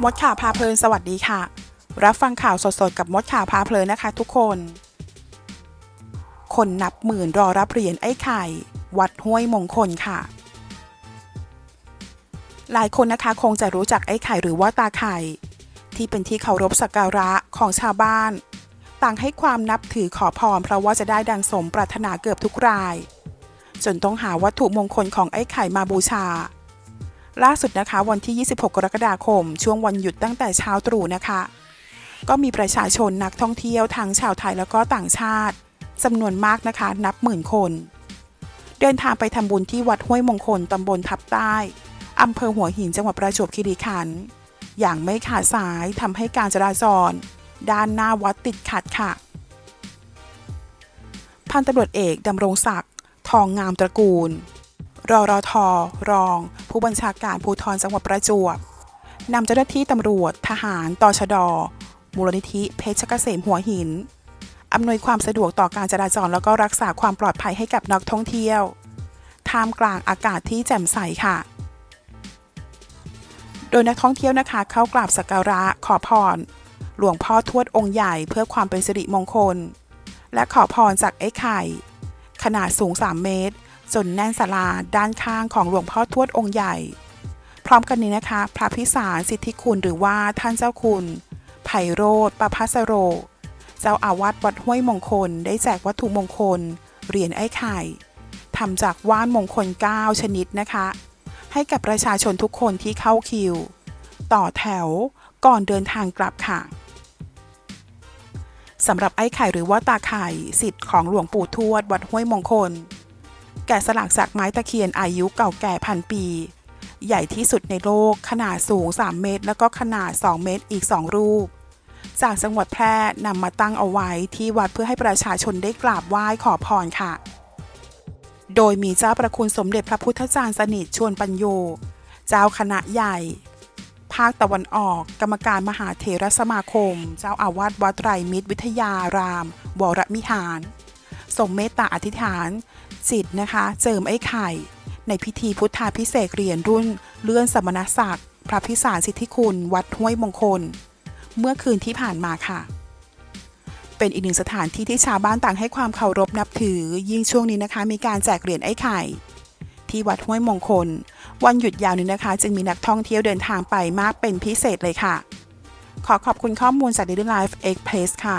มดข่าวพาเพลินสวัสดีค่ะ รับฟังข่าวสดๆกับมดข่าวพาเพลินนะคะทุกคน คนนับหมื่นรอรับเหรียญไอ้ไข่ วัดห้วยมงคลค่ะ หลายคนนะคะคงจะรู้จักไอ้ไข่หรือว่าตาไข่ ที่เป็นที่เคารพสักการะของชาวบ้าน ต่างให้ความนับถือขอพรเพราะว่าจะได้ดังสมปรารถนาเกือบทุกราย จนต้องหาวัตถุมงคลของไอ้ไข่มาบูชา ล่าสุดนะคะวันที่ 26 กรกฎาคม ช่วงวันหยุดตั้งแต่เช้าตรู่นะคะ ก็มีประชาชนนักท่องเที่ยวทั้งชาวไทยแล้วก็ต่างชาติจำนวนมากนะคะ นับหมื่นคน เดินทางไปทำบุญที่วัดห้วยมงคลตำบลทับใต้อำเภอหัวหินจังหวัดประจวบคีรีขันธ์อย่างไม่ขาดสายทำให้การจราจร ด้านหน้าวัดติดขัดค่ะ พันตำรวจเอกดำรงศักดิ์ทองงามตระกูล รอรอทอรอง ผู้บัญชาการภูธรจังหวัดประจวบนำเจ้าหน้าที่ตำรวจ ทหารตชด มูลนิธิ เพชรเกษมหัวหิน อำนวยความสะดวกต่อการจราจรแล้วก็รักษาความปลอดภัยให้กับนักท่องเที่ยว ท่ามกลางอากาศที่แจ่มใสค่ะ โดยนักท่องเที่ยวนะคะ เข้ากราบสักการะขอพร หลวงพ่อทวดองค์ใหญ่เพื่อความเป็นสิริมงคล และขอพรจากไอ้ไข่ ขนาดสูง 3 เมตร จนแน่นศาลาด้านข้างของหลวงพ่อทวดองค์ใหญ่ พร้อมกันนี้นะคะ พระพิสารสิทธิคุณหรือว่าท่านเจ้าคุณไพโรธประพัสโร เจ้าอาวาสวัดห้วยมงคล ได้แจกวัตถุมงคล เหรียญไอ้ไข่ทำจากว่านมงคล 9 ชนิดนะคะ ให้กับประชาชนทุกคนที่เข้าคิว ต่อแถวก่อนเดินทางกลับค่ะสำหรับไอ้ไข่หรือว่าตาไข่สิทธิ์ของหลวงปู่ทวดวัดห้วยมงคล แกะสลักจากไม้ตะเคียนอายุเก่าแก่พันปี ใหญ่ที่สุดในโลกขนาดสูง 3 เมตร แล้วก็ขนาด 2 เมตรอีก 2 รูป จากจังหวัดแพร่นำมาตั้งเอาไว้ที่วัดเพื่อให้ประชาชนได้กราบไหว้ขอพรค่ะ โดยมีเจ้าประคุณสมเด็จพระพุทธจารย์สนิทชวนปัญโย เจ้าคณะใหญ่ ภาคตะวันออก กรรมการมหาเถรสมาคม เจ้าอาวาสวัดไตรมิตรวิทยารามวรมิหาร ทรงเมตตาอธิษฐาน จิตนะคะเจิมไอ้ไข่ ในพิธีพุทธาพิเศษเหรียญรุ่น เลื่อนสมณศักดิ์ พระพิสารสิทธิคุณ วัดห้วยมงคล เมื่อคืนที่ผ่านมาค่ะ เป็นอีกหนึ่งสถานที่ที่ชาวบ้านต่างให้ความเคารพนับถือ ยิ่งช่วงนี้นะคะ มีการแจกเหรียญไอ้ไข่ ที่วัดห้วยมงคล วันหยุดยาวนี้นะคะ จึงมีนักท่องเที่ยวเดินทางไปมากเป็นพิเศษเลยค่ะ ขอขอบคุณข้อมูลจาก Daily Life Express ค่ะ